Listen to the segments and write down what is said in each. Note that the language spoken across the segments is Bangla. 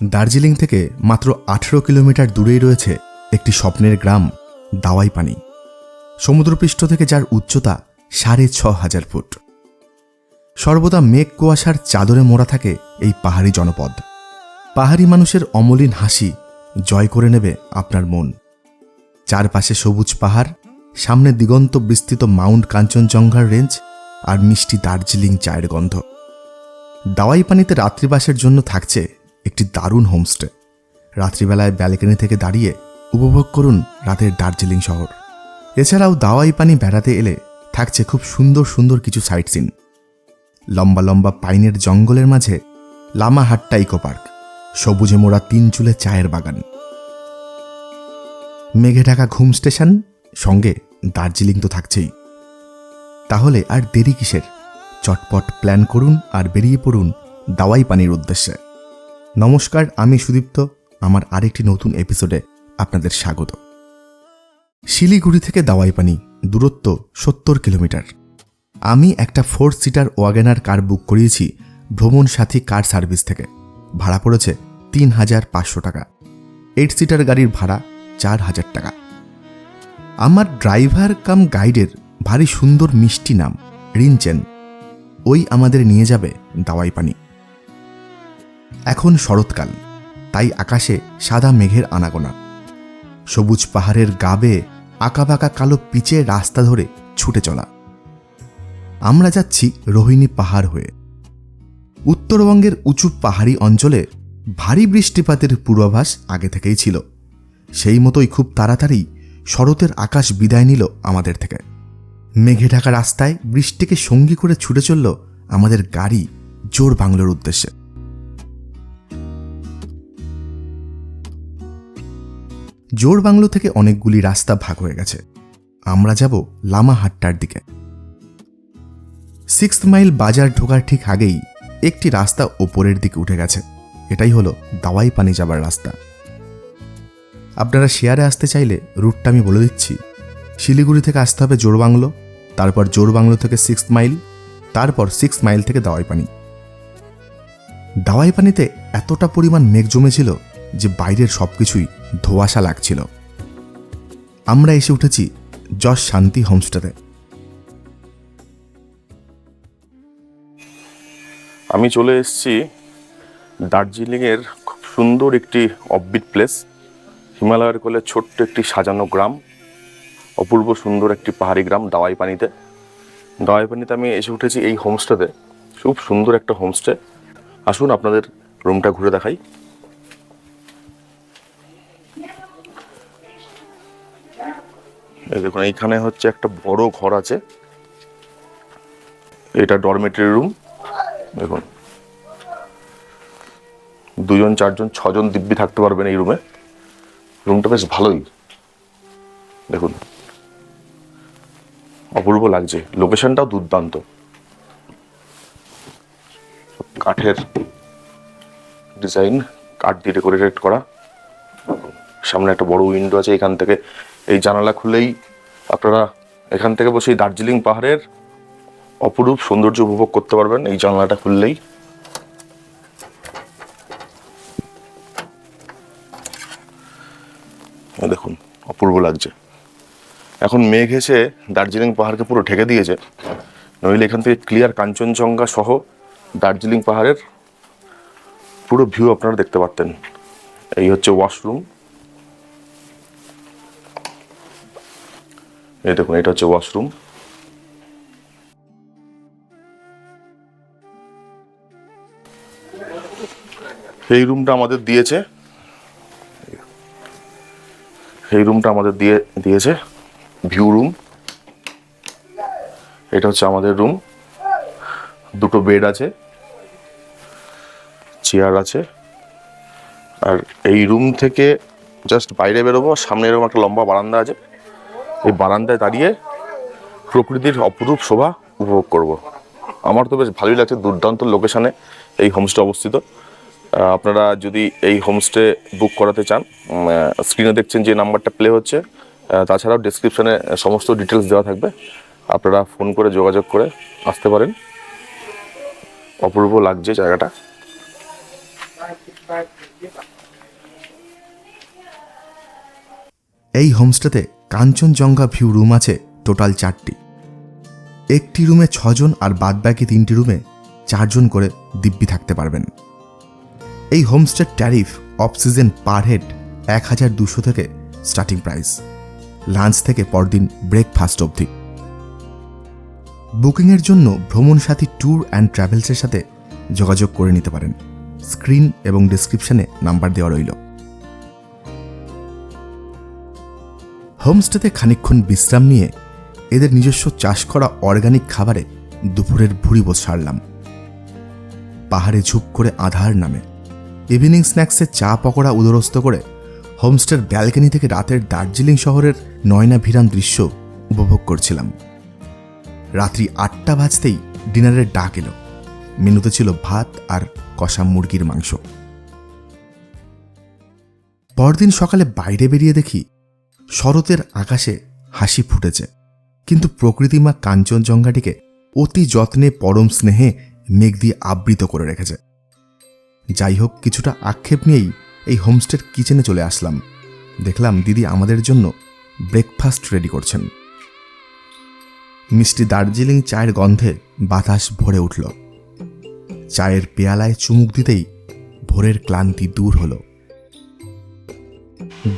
দার্জিলিং থেকে মাত্র আঠেরো কিলোমিটার দূরেই রয়েছে একটি স্বপ্নের গ্রাম দাওয়াই পানি সমুদ্রপৃষ্ঠ থেকে যার উচ্চতা সাড়ে ছ হাজার ফুট। সর্বদা মেঘ কুয়াশার চাদরে মোড়া থাকে এই পাহাড়ি জনপদ। পাহাড়ি মানুষের অমলিন হাসি জয় করে নেবে আপনার মন। চারপাশে সবুজ পাহাড়, সামনে দিগন্ত বিস্তৃত মাউন্ট কাঞ্চনজঙ্ঘার রেঞ্জ আর মিষ্টি দার্জিলিং চায়ের গন্ধ। দাওয়াই পানিতে রাত্রিবাসের জন্য থাকছে একটি দারুণ হোমস্টে। রাত্রিবেলায় ব্যালকনি থেকে দাঁড়িয়ে উপভোগ করুন রাতের দার্জিলিং শহর। এছাড়াও দাওয়াই পানি বেড়াতে এলে থাকছে খুব সুন্দর সুন্দর কিছু সাইট সিন। লম্বা লম্বা পাইনের জঙ্গলের মাঝে লামাহাট্টা ইকো পার্ক, সবুজে মোড়া তিন চুলে চায়ের বাগান। মেঘে ঢাকা ঘুম স্টেশন, সঙ্গে দার্জিলিং তো থাকছেই। তাহলে আর দেরি কিসের? চটপট প্ল্যান করুন আর বেরিয়ে পড়ুন দাওয়াই পানির উদ্দেশ্যে। নমস্কার, আমি সুদীপ্ত। আমার আরেকটি নতুন এপিসোডে আপনাদের স্বাগত। শিলিগুড়ি থেকে দাওয়াই পানি দূরত্ব সত্তর কিলোমিটার। আমি একটা ফোর সিটার ওয়াগেনার কার বুক করিয়েছি ভ্রমণ সাথী কার সার্ভিস থেকে। ভাড়া পড়েছে তিন হাজার পাঁচশো টাকা। এইট সিটার গাড়ির ভাড়া চার হাজার টাকা। আমার ড্রাইভার কাম গাইডের ভারী সুন্দর মিষ্টি নাম, রিনচেন। ওই আমাদের নিয়ে যাবে দাওয়াই পানি এখন শরৎকাল, তাই আকাশে সাদা মেঘের আনাগোনা। সবুজ পাহাড়ের গাবে আঁকাবাঁকা কালো পিচে রাস্তা ধরে ছুটে চলা। আমরা যাচ্ছি রোহিণী পাহাড় হয়ে। উত্তরবঙ্গের উঁচু পাহাড়ি অঞ্চলে ভারী বৃষ্টিপাতের পূর্বাভাস আগে থেকেই ছিল। সেই মতোই খুব তাড়াতাড়ি শরতের আকাশ বিদায় নিল আমাদের থেকে। মেঘে ঢাকা রাস্তায় বৃষ্টিকে সঙ্গী করে ছুটে চলল আমাদের গাড়ি জোর বাংলোর উদ্দেশ্যে। জোর বাংলো থেকে অনেকগুলি রাস্তা ভাগ হয়ে গেছে। আমরা যাব লামাহাট্টার দিকে। সিক্স মাইল বাজার ঢোকার ঠিক আগেই একটি রাস্তা ওপরের দিকে উঠে গেছে। এটাই হলো দাওয়াই পানি যাবার রাস্তা। আপনারা শেয়ারে আসতে চাইলে রুটটা আমি বলে দিচ্ছি। শিলিগুড়ি থেকে আসতে হবে জোরবাংলো তারপর জোরবাংলো থেকে সিক্স মাইল, তারপর সিক্স মাইল থেকে দাওয়াই পানি। দাওয়াই পানিতে এতটা পরিমাণ মেঘ জমেছিল যে বাইরের সব কিছুই ধোয়াশা লাগছিল। আমরা এসে উঠেছি যশ শান্তি হোমস্টেতে। আমি চলে এসেছি দার্জিলিংয়ের খুব সুন্দর একটি অফবিট প্লেস। হিমালয়ের কোলে ছোট্ট একটি সাজানো গ্রাম, অপূর্ব সুন্দর একটি পাহাড়ি গ্রাম দাওয়াই পানিতে দাওয়াই পানিতে আমি এসে উঠেছি এই হোমস্টেতে। খুব সুন্দর একটা হোমস্টে। আসুন আপনাদের রুমটা ঘুরে দেখাই। দেখুন, এইখানে হচ্ছে একটা বড় ঘর আছে। এটা ডরমেটরি রুম দেখুন। দুজন, চারজন, ছজন দিব্যি থাকতে পারবেন এই রুমে রুমটা বেশ ভালোই। দেখুন। অপূর্ব লাগছে। লোকেশনটাও দুর্দান্ত। কাঠের ডিজাইন কাঠ দিয়ে ডেকোরেটেড করা। সামনে একটা বড় উইন্ডো আছে এখান থেকে। এই জানালা খুলেই আপনারা এখান থেকে বসেই দার্জিলিং পাহাড়ের অপরূপ সৌন্দর্য উপভোগ করতে পারবেন এই জানলাটা খুললেই। দেখুন, অপূর্ব লাগছে। এখন মেঘ এসে দার্জিলিং পাহাড়কে পুরো ঢেকে দিয়েছে। নইলে এখান থেকে ক্লিয়ার কাঞ্চনজঙ্ঘা সহ দার্জিলিং পাহাড়ের পুরো ভিউ আপনারা দেখতে পারতেন। এই হচ্ছে ওয়াশরুম। এই দেখুন, এটা হচ্ছে ওয়াশরুম এই রুমটা আমাদের দিয়েছে। এই রুমটা আমাদের দিয়ে, দিয়েছে ভিউ রুম এটা হচ্ছে আমাদের রুম দুটো বেড আছে চেয়ার আছে। আর এই রুম থেকে জাস্ট বাইরে বেরোবো, সামনে এরকম একটা লম্বা বারান্দা আছে। এই বারান্দায় দাঁড়িয়ে প্রকৃতির অপরূপ শোভা উপভোগ করব। আমার তো বেশ ভালোই লাগছে দুর্দান্ত লোকেশানে এই হোমস্টে অবস্থিত। আপনারা যদি এই হোমস্টে বুক করাতে চান স্ক্রিনে দেখছেন যে নাম্বারটা প্লে হচ্ছে তাছাড়াও ডিসক্রিপশনে সমস্ত ডিটেলস দেওয়া থাকবে। আপনারা ফোন করে যোগাযোগ করে আসতে পারেন। অপূর্ব লাগছে জায়গাটা। এই হোমস্টেতে কাঞ্চনজঙ্ঘা ভিউ রুম আছে টোটাল চারটি। একটি রুমে ছজন আর বাদবাকি তিনটি রুমে চারজন করে দিব্যি থাকতে পারবেন। এই হোমস্টের tariff off season per head এক হাজার দুশো থেকে স্টার্টিং প্রাইস। লাঞ্চ থেকে পরদিন ব্রেকফাস্ট অবধি। বুকিংয়ের জন্য ভ্রমণ সাথী ট্যুর অ্যান্ড ট্রাভেলসের সাথে যোগাযোগ করে নিতে পারেন। স্ক্রিন এবং ডিসক্রিপশনে নাম্বার দেওয়া রইল। হোমস্টেতে খানিকক্ষণ বিশ্রাম নিয়ে এদের নিজস্ব চাষ করা অর্গানিক খাবারে দুপুরের ভুড়ি বোস সারলাম। পাহাড়ে ঝুপ করে আধার নামে। ইভিনিং স্ন্যাক্সে চা পকোড়া উদরস্ত করে হোমস্টের ব্যালকনি থেকে রাতের দার্জিলিং শহরের নয়নাভিরাম দৃশ্য উপভোগ করছিলাম। রাত্রি আটটা বাজতেই ডিনারের ডাক এলো। মেনুতে ছিল ভাত আর কষা মুরগির মাংস। পরদিন সকালে বাইরে বেরিয়ে দেখি শরতের আকাশে হাসি ফুটেছে। কিন্তু প্রকৃতিমা কাঞ্চনজঙ্ঘাটিকে অতি যত্নে পরম স্নেহে মেঘ দিয়ে আবৃত করে রেখেছে। যাই হোক কিছুটা আক্ষেপ নিয়েই এই হোমস্টের কিচেনে চলে আসলাম। দেখলাম দিদি আমাদের জন্য ব্রেকফাস্ট রেডি করছেন। মিষ্টি দার্জিলিং চায়ের গন্ধে বাতাস ভরে উঠল। চায়ের পেয়ালায় চুমুক দিতেই ভোরের ক্লান্তি দূর হলো।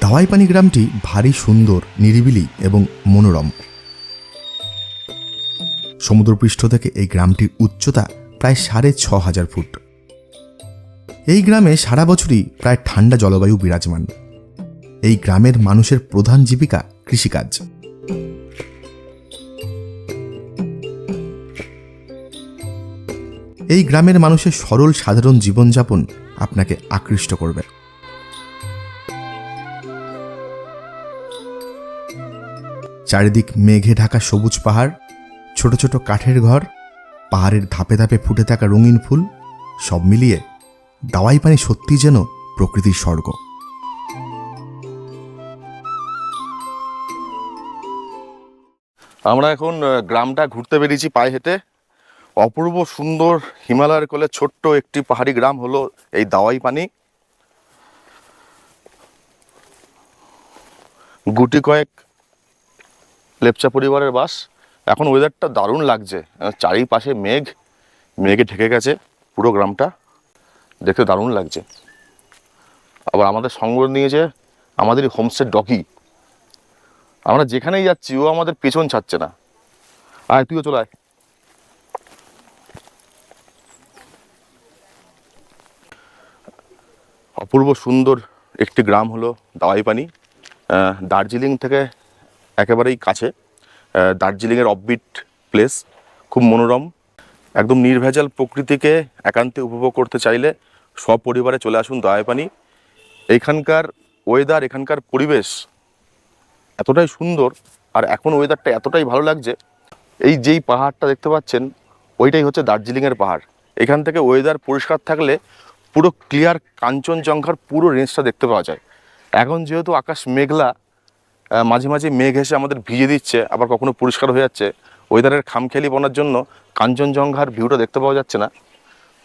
দাওয়াইপানি গ্রামটি ভারী সুন্দর, নিরিবিলি এবং মনোরম। সমুদ্রপৃষ্ঠ থেকে এই গ্রামটির উচ্চতা প্রায় সাড়ে ছ হাজার ফুট। এই গ্রামে সারা বছরই প্রায় ঠান্ডা জলবায়ু বিরাজমান। এই গ্রামের মানুষের প্রধান জীবিকা কৃষিকাজ। এই গ্রামের মানুষের সরল সাধারণ জীবনযাপন আপনাকে আকৃষ্ট করবে। চারিদিক মেঘে ঢাকা সবুজ পাহাড়, ছোট ছোট কাঠের ঘর, পাহাড়ের ধাপে ধাপে ফুটে থাকা রঙিন ফুল, সব মিলিয়ে দাওয়াই পানি সত্যি যেন প্রকৃতির স্বর্গ। আমরা এখন গ্রামটা ঘুরতে বেরিয়েছি পায়ে হেঁটে। অপূর্ব সুন্দর হিমালয়ের কোলে ছোট্ট একটি পাহাড়ি গ্রাম হলো এই দাওয়াই পানি। গুটি কয়েক লেপচা পরিবারের বাস। এখন ওয়েদারটা দারুণ লাগছে। চারিপাশে মেঘ, মেঘে ঢেকে গেছে পুরো গ্রামটা। দেখতে দারুণ লাগছে। আবার আমাদের সঙ্গ নিয়েছে আমাদের হোমস্টে ডকি আমরা যেখানেই যাচ্ছি, ও আমাদের পেছন ছাড়ছে না। আয়, তুইও চলে আয়। অপূর্ব সুন্দর একটি গ্রাম হলো দাওয়াইপানি। দার্জিলিং থেকে একেবারেই কাছে। দার্জিলিংয়ের অফবিট প্লেস খুব মনোরম। একদম নির্ভেজাল প্রকৃতিকে একান্তে উপভোগ করতে চাইলে সপরিবারে চলে আসুন দাওয়াইপানি এখানকার ওয়েদার এখানকার পরিবেশ এতটাই সুন্দর আর এখন ওয়েদারটা এতটাই ভালো লাগছে। এই যেই পাহাড়টা দেখতে পাচ্ছেন, ওইটাই হচ্ছে দার্জিলিংয়ের পাহাড়। এখান থেকে ওয়েদার পরিষ্কার থাকলে পুরো ক্লিয়ার কাঞ্চনজঙ্ঘার পুরো রেঞ্জটা দেখতে পাওয়া যায়। এখন যেহেতু আকাশ মেঘলা মাঝে মাঝে মেঘ এসে আমাদের ভিজে দিচ্ছে, আবার কখনো পরিষ্কার হয়ে যাচ্ছে। ওয়েদারের খামখেয়ালি বনার জন্য কাঞ্চনজঙ্ঘার ভিউটা দেখতে পাওয়া যাচ্ছে না।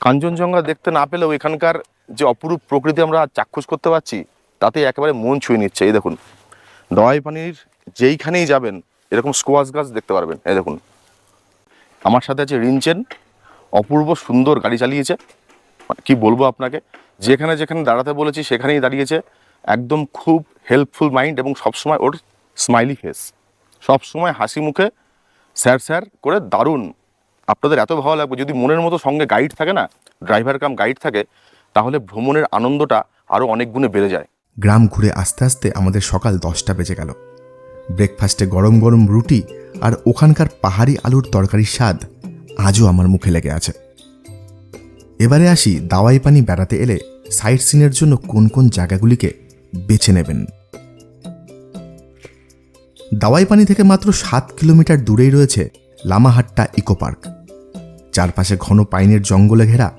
কাঞ্চনজঙ্ঘা দেখতে না পেলেও এখানকার যে অপরূপ প্রকৃতি আমরা চাক্ষুষ করতে পারছি, তাতে একেবারে মন ছুঁয়ে নিচ্ছে। এই দেখুন দওয়াই পানির যেইখানেই যাবেন, এরকম স্কোয়াশ গাছ দেখতে পারবেন। এই দেখুন, আমার সাথে আছে রিনচেন, অপূর্ব সুন্দর গাড়ি চালিয়েছে। মানে কি বলব আপনাকে, যেখানে যেখানে দাঁড়াতে বলেছি, সেখানেই দাঁড়িয়েছে। একদম খুব হেল্পফুল মাইন্ড এবং সবসময় ওর স্মাইলি ফেস সবসময় হাসি মুখে স্যার স্যার করে দারুণ। আপনাদের এত ভালো লাগবে, যদি মনের মতো সঙ্গে গাইড থাকে না ড্রাইভার কাম গাইড থাকে, তাহলে ভ্রমণের আনন্দটা আরও অনেক গুণে বেড়ে যায়। গ্রাম ঘুরে আস্তে আস্তে আমাদের সকাল দশটা বেজে গেল। ব্রেকফাস্টে গরম গরম রুটি আর ওখানকার পাহাড়ি আলুর তরকারির স্বাদ আজও আমার মুখে লেগে আছে। এবারে আসি দাওয়াই পানি বেড়াতে এলে সাইট সিনের জন্য কোন কোন জায়গাগুলিকে বেছে নেবেন। দাওয়াই পানি থেকে মাত্র সাত কিলোমিটার দূরেই রয়েছে লামাহাট্টা ইকো পার্ক। চারপাশে ঘন পাইনের জঙ্গলে ঘেরা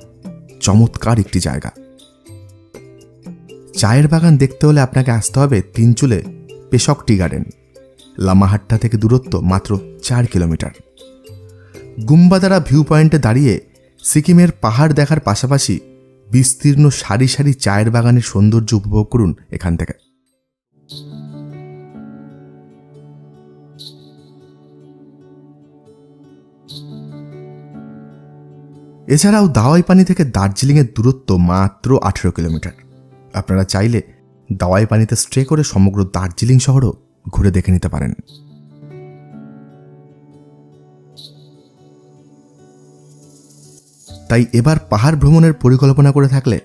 চমৎকার একটি জায়গা। চায়ের বাগান দেখতে হলে আপনাকে আসতে হবে তিনচুলে পেশক টি গার্ডেন। লামাহাট্টা থেকে দূরত্ব মাত্র চার কিলোমিটার। গুম্বাদারা ভিউ পয়েন্টে দাঁড়িয়ে সিকিমের পাহাড় দেখার পাশাপাশি বিস্তীর্ণ সারি সারি চায়ের বাগানের সৌন্দর্য উপভোগ করুন এখান থেকে। এছাড়াও দাওয়াই পানি থেকে দার্জিলিংয়ের দূরত্ব মাত্র আঠেরো কিলোমিটার। আপনারা চাইলে দাওয়াই পানিতে স্টে করে সমগ্র দার্জিলিং শহরও ঘুরে দেখে নিতে পারেন। তাই এবার পাহাড় ভ্রমণের পরিকল্পনা করে থাকলে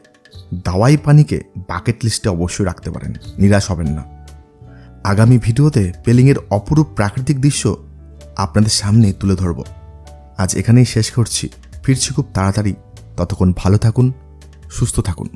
দাওয়াই পানিকে বাকেট লিস্টে অবশ্যই রাখতে পারেন। নিরাশ হবেন না। আগামী ভিডিওতে পেলিংয়ের অপরূপ প্রাকৃতিক দৃশ্য আপনাদের সামনে তুলে ধরব। আজ এখানেই শেষ করছি। ফিরছি খুব তাড়াতাড়ি। ততক্ষণ ভালো থাকুন, সুস্থ থাকুন।